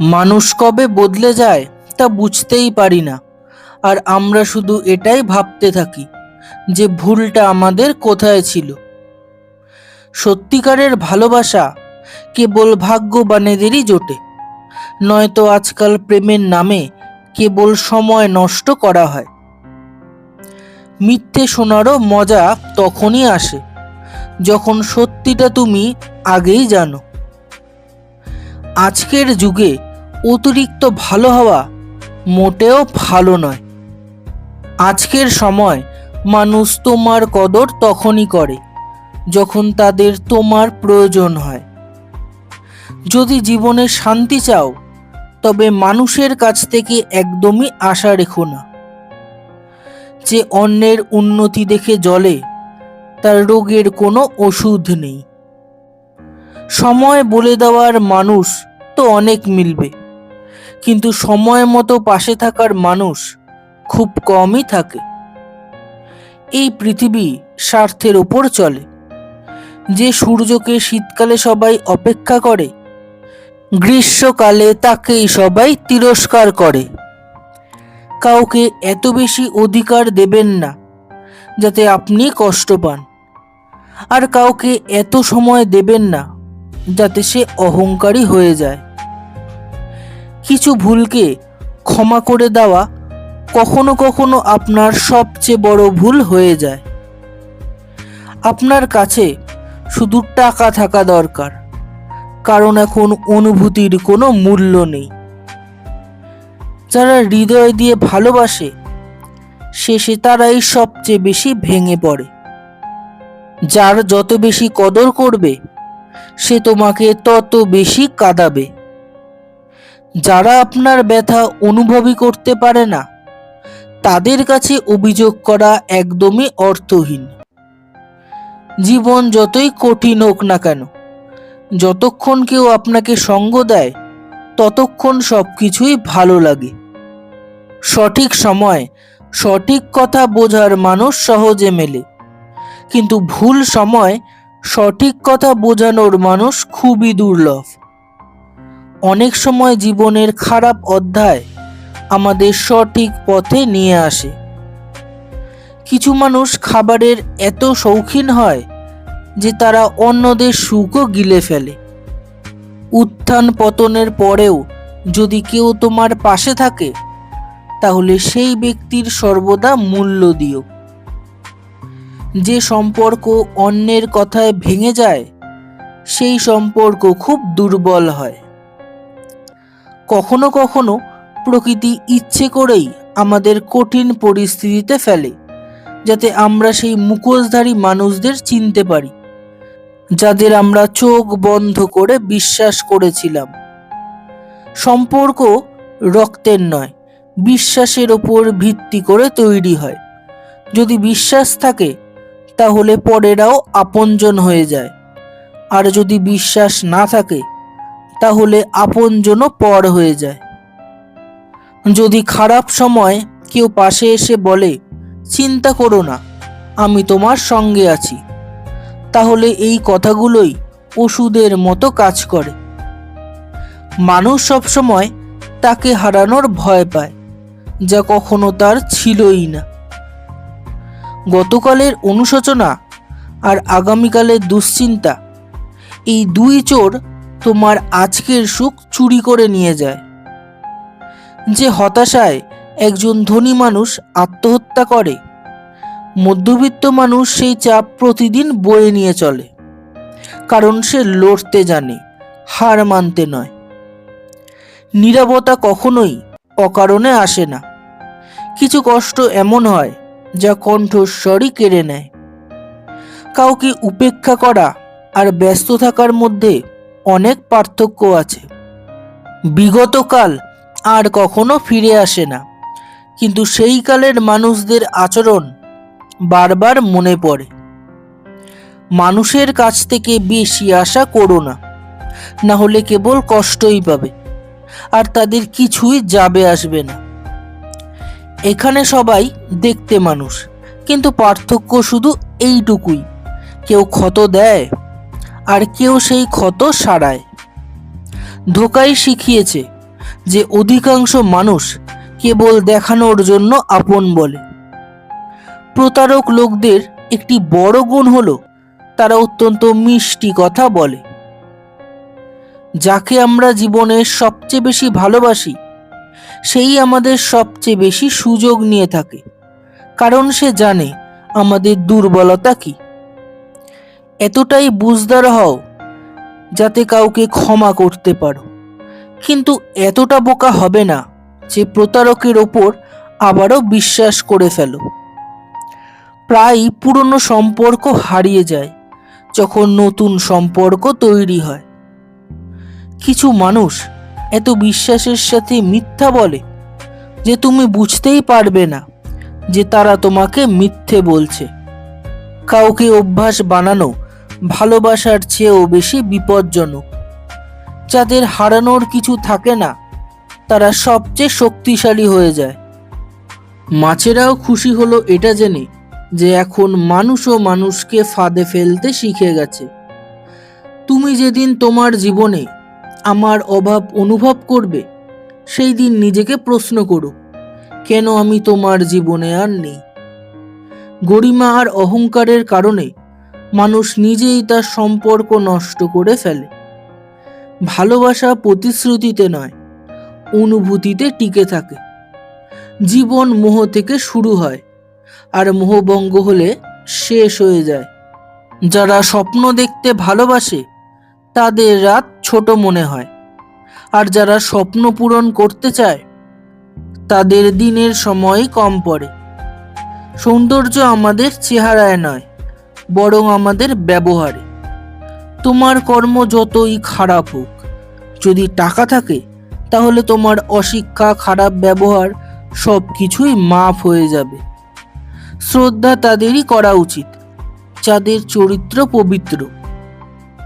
মানুষ কবে বদলে যায় তা বুঝতেই পারি না। আর আমরা শুধু এটাই ভাবতে থাকি যে ভুলটা আমাদের কোথায় ছিল। সত্যিকারের ভালোবাসা কেবল ভাগ্যবানেদেরই জোটে। নয়তো আজকাল প্রেমের নামে কেবল সময় নষ্ট করা হয়। মিথ্যে শোনারও মজা তখনই আসে, যখন সত্যিটা তুমি আগেই জানো। আজকের যুগে অতিরিক্ত ভালো হওয়া মোটেও ভালো নয়। আজকের সময় মানুষ তোমার কদর তখনই করে, যখন তাদের তোমার প্রয়োজন হয়। যদি জীবনে শান্তি চাও, তবে মানুষের কাছ থেকে একদমই আশা রেখো না। যে অন্যের উন্নতি দেখে জলে তার রোগের কোনো ওষুধ নেই। সময় বলে দেওয়ার মানুষ তো অনেক মিলবে। কিন্তু সময় মতো পাশে থাকার মানুষ খুব কমই থাকে। এই পৃথিবী স্বার্থের ওপর চলে। যে সূর্যকে শীতকালে সবাই অপেক্ষা করে, গ্রীষ্মকালে তাকেই সবাই তিরস্কার করে। কাউকে এত বেশি অধিকার দেবেন না, যাতে আপনি কষ্ট পান। আর কাউকে এত সময় দেবেন না, যাতে সে অহংকারী হয়ে যায়। কিছু ভুলকে ক্ষমা করে দেওয়া কখনো কখনো আপনার সবচেয়ে বড় ভুল হয়ে যায়। আপনার কাছে শুধু টাকা থাকা দরকার, কারণ এখন অনুভূতির কোনো মূল্য নেই। যারা হৃদয় দিয়ে ভালোবাসে, শেষে তারাই সবচেয়ে বেশি ভেঙে পড়ে। যার যত বেশি কদর করবে, সে তোমাকে তত বেশি কাঁদাবে। যারা আপনার ব্যথা অনুভবই করতে পারে না, তাদের কাছে অভিযোগ করা একদমই অর্থহীন। জীবন যতই কঠিন হোক না কেন, যতক্ষণ কেউ আপনাকে সঙ্গ দেয়, ততক্ষণ সব কিছুই ভালো লাগে। সঠিক সময়, সঠিক কথা বোঝার মানুষ সহজে মেলে। কিন্তু ভুল সময়, সঠিক কথা বোঝানোর মানুষ খুবই দুর্লভ। অনেক সময় জীবনের খারাপ অধ্যায় আমাদের সঠিক পথে নিয়ে আসে। কিছু মানুষ খাবারের এত শৌখিন হয় যে তারা অন্যদের সুখও গিলে ফেলে। উত্থান পতনের পরেও যদি কেউ তোমার পাশে থাকে, তাহলে সেই ব্যক্তির সর্বদা মূল্য দিও। যে সম্পর্ক অন্যের কথায় ভেঙে যায়, সেই সম্পর্ক খুব দুর্বল হয়। কখনো কখনো প্রকৃতি ইচ্ছে করেই আমাদের কঠিন পরিস্থিতিতে ফেলে, যাতে আমরা সেই মুখোশধারী মানুষদের চিনতে পারি, যাদের আমরা চোখ বন্ধ করে বিশ্বাস করেছিলাম। সম্পর্ক রক্তের নয়, বিশ্বাসের ওপর ভিত্তি করে তৈরি হয়। যদি বিশ্বাস থাকে, তাহলে পরেরাও আপনজন হয়ে যায়। আর যদি বিশ্বাস না থাকে তাহলে আপন আপনজনও পর হয়ে যায়। যদি খারাপ সময় কেউ পাশে এসে বলে, চিন্তা করো না, আমি তোমার সঙ্গে আছি, তাহলে এই কথাগুলোই ওষুধের মতো কাজ করে। মানুষ সবসময় তাকে হারানোর ভয় পায়, যা কখনো তার ছিলই না। গতকালের অনুশোচনা আর আগামীকালের দুশ্চিন্তা, এই দুই চোর তোমার আজকের সুখ চুরি করে নিয়ে যায়। যে হতাশায় একজন ধনী মানুষ আত্মহত্যা করে, মধ্যবিত্ত মানুষ সেই চাপ প্রতিদিন বয়ে নিয়ে চলে, কারণ সে লড়তে জানে, হার মানতে নয়। নীরবতা কখনোই অকারণে আসে না। কিছু কষ্ট এমন হয় যা কণ্ঠস্বরই কেড়ে নেয়। কাউকে উপেক্ষা করা আর ব্যস্ত থাকার মধ্যে অনেক পার্থক্য আছে। বিগতকাল আর কখনো ফিরে আসে না। কিন্তু সেই কালের মানুষদের আচরণ বারবার মনে পড়ে। মানুষের কাছ থেকে বেশি আশা করো না। না হলে কেবল কষ্টই পাবে। আর তাদের কিছুই যাবে আসবে না। এখানে সবাই দেখতে মানুষ। কিন্তু পার্থক্য শুধু এইটুকুই। কেউ ক্ষত দেয় আর কেউ সেই ক্ষত সারায়। ধোকাই শিখিয়েছে যে অধিকাংশ মানুষ কেবল দেখানোর জন্য আপন বলে। প্রতারক লোকদের একটি বড় গুণ হলো তারা অত্যন্ত মিষ্টি কথা বলে। যাকে আমরা জীবনে সবচেয়ে বেশি ভালোবাসি, সেই আমাদের সবচেয়ে বেশি সুযোগ নিয়ে থাকে, কারণ সে জানে আমাদের দুর্বলতা কি। এতটাই বুঝদার হও যাতে কাউকে ক্ষমা করতে পারো। কিন্তু এতটা বোকা হবে না যে প্রতারকের ওপর আবারও বিশ্বাস করে ফেলো। প্রায় পুরনো সম্পর্ক হারিয়ে যায় যখন নতুন সম্পর্ক তৈরি হয়। কিছু মানুষ এত বিশ্বাসের সাথে মিথ্যা বলে যে তুমি বুঝতেই পারবে না যে তারা তোমাকে মিথ্যে বলছে। কাউকে অভ্যাস বানানো ভালোবাসার চেয়েও বেশি বিপজ্জনক। যাদের হারানোর কিছু থাকে না, তারা সবচেয়ে শক্তিশালী হয়ে যায়। মাছেরাও খুশি হলো এটা জেনে যে এখন মানুষও মানুষকে ফাঁদে ফেলতে শিখে গেছে। তুমি যেদিন তোমার জীবনে আমার অভাব অনুভব করবে, সেই দিন নিজেকে প্রশ্ন করো, কেন আমি তোমার জীবনে আর নেই? গরিমা আর অহংকারের কারণে মানুষ নিজেই তার সম্পর্ক নষ্ট করে ফেলে। ভালোবাসা প্রতিশ্রুতিতে নয়, অনুভূতিতে টিকে থাকে। জীবন মোহ থেকে শুরু হয়, আর মোহভঙ্গ হলে শেষ হয়ে যায়। যারা স্বপ্ন দেখতে ভালোবাসে, তাদের রাত ছোট মনে হয়। আর যারা স্বপ্ন পূরণ করতে চায়, তাদের দিনের সময় কম পড়ে। সৌন্দর্য আমাদের চেহারায় নয় বরং আমাদের ব্যবহারে। তোমার কর্ম যতই খারাপ হোক, যদি টাকা থাকে, তাহলে তোমার অশিক্ষা, খারাপ ব্যবহার সব কিছুই মাফ হয়ে যাবে। শ্রদ্ধা তাদেরই করা উচিত, যাদের চরিত্র পবিত্র।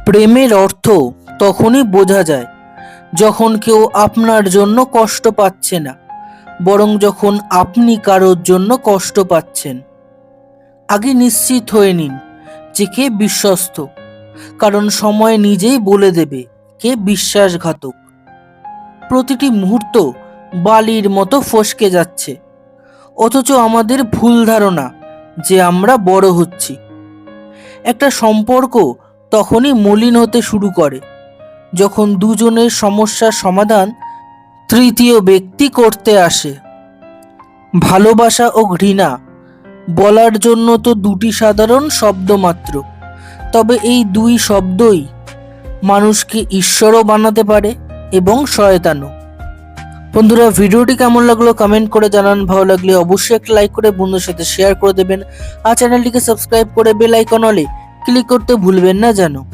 প্রেমের অর্থ তখনই বোঝা যায়, যখন কেউ আপনার জন্য কষ্ট পাচ্ছে না, বরং যখন আপনি কারোর জন্য কষ্ট পাচ্ছেন। আগে নিশ্চিত হয়ে নিন যে কে বিশ্বস্ত, কারণ সময় নিজেই বলে দেবে কে বিশ্বাসঘাতক। প্রতিটি মুহূর্ত বালির মতো ফসকে যাচ্ছে, অথচ আমাদের ভুল ধারণা যে আমরা বড় হচ্ছি। একটা সম্পর্ক তখনই মলিন হতে শুরু করে, যখন দুজনের সমস্যার সমাধান তৃতীয় ব্যক্তি করতে আসে। ভালোবাসা ও ঘৃণা বলার জন্য তো দুটি সাধারণ শব্দ মাত্র। তবে এই দুই শব্দই মানুষকে ঈশ্বরও বানাতে পারে এবং শয়তানও। বন্ধুরা, ভিডিওটি কেমন লাগল কমেন্ট করে জানান। ভালো লাগলে অবশ্যই একটা লাইক করে বন্ধুর সাথে শেয়ার করে দেবেন। আর চ্যানেলটিকে সাবস্ক্রাইব করে বেল আইকন অলে ক্লিক করতে ভুলবেন না যেন।